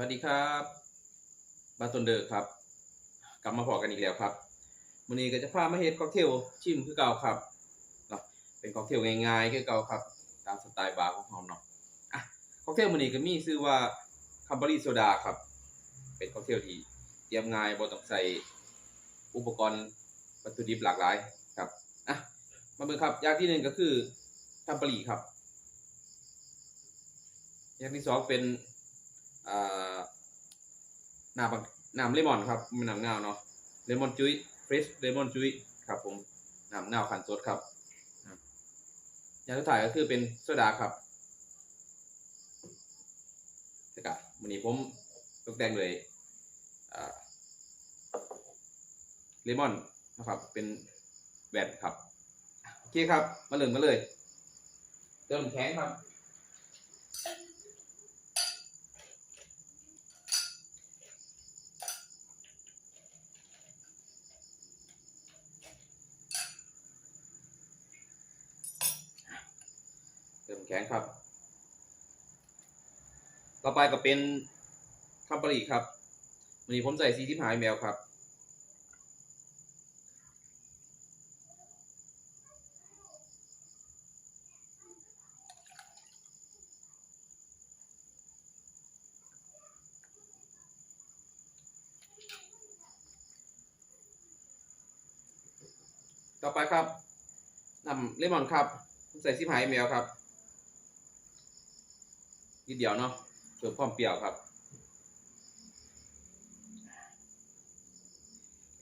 วัสดีครับบาตนเดอร์ครับ กลับมาพอกันอีกแล้วครับวันนี้ก็จะพามาเฮ็ดค็อกเทลชิมคือเก่าครับเป็นค็อกเทลง่ายๆคือเก่าครับ ตามสไตล์บาร์ของเราเนาะอะค็อกเทลมื้อนี้ก็มีชื่อว่าคัมเบอรี่โซดาครับ เป็นค็อกเทลที่เตรียมง่ายบ่ต้องใส่อุปกรณ์วัตถุดิบหลากหลายครับอะมาเบิ่งครับอย่างที่หนึ่งก็คือคัมเบอรี่ครับ อย่างที่สองเป็น น้ำบักน้ำเลมอนครับมันน้ำเงาเนาะเลมอนจุ้ยเฟรชเลมอนจุ้ยครับผมน้ำเงาขันสดครับอย่างสุดท้ายก็คือเป็นโซดาครับแล้วก็วันนี้ผมตกแต่งเลยเลมอนนะครับเป็นแวนครับโอเคครับ มาเริ่มกันเลย เติมแข็งครับ เติมแข็งครับ ต่อไปก็เป็นคัมปรีครับวันนี้ผมใส่ซีที่หายแมวครับต่อไปครับนำเลมอนครับผมใส่ซีพายแมวครับ นิดเดียวเนาะเพิ่มความเปรี้ยวครับ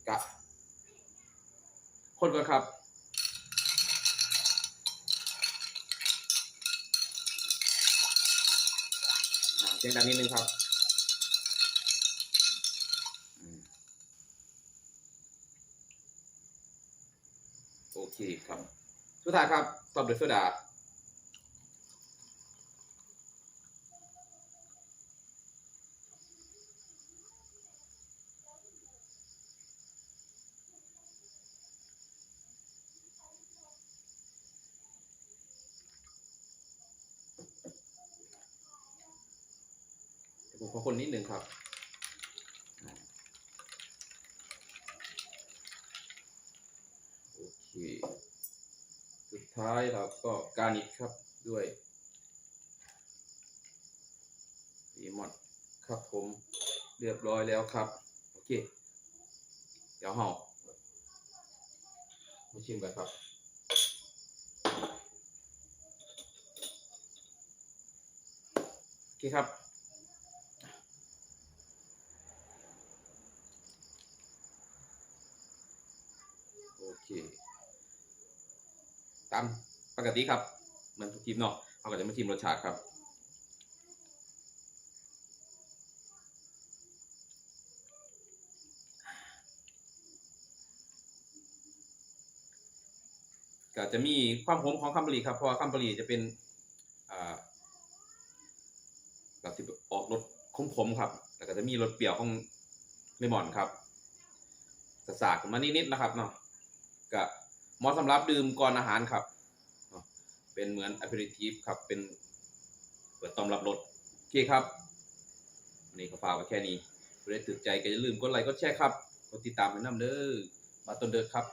กะคนก่อนครับเสียงดังนิดนึงครับโอเคครับ สุดท้ายครับตอบด้วยโซดา ผมขอคนนิดหนึ่งครับโอเคสุดท้ายเราก็การนิดครับด้วยดีมอนครับผมเรียบร้อยแล้วครับ โอเค เดี๋ยวเรามาชิมกันครับโอเคครับ คตามปกติครับเหมือนทุกทีมเนาะเราก็จะมาชิมรสชาติครับก็จะมีความขมของคัมบรีครับเพราะว่าคัมบรีจะเป็นแบบที่ออกรสขมๆครับ แล้วก็จะมีรสเปรี้ยวของเลมอนครับสสากมานิดๆนะครับเนาะ ก็เหมอสำหรับดื่มก่อนอาหารครับ เป็นเหมือน a p e r i t i v ครับเป็นเปิดต้อมรับรสโอเคครับวันนี้ก็ฝากไว้แค่นี้ถ้าได้ตื่นใจก็อย่าลืมกดไลค์กดแชร์ครับกดติดตามให้นำเด้อมาต้นเด้อครับ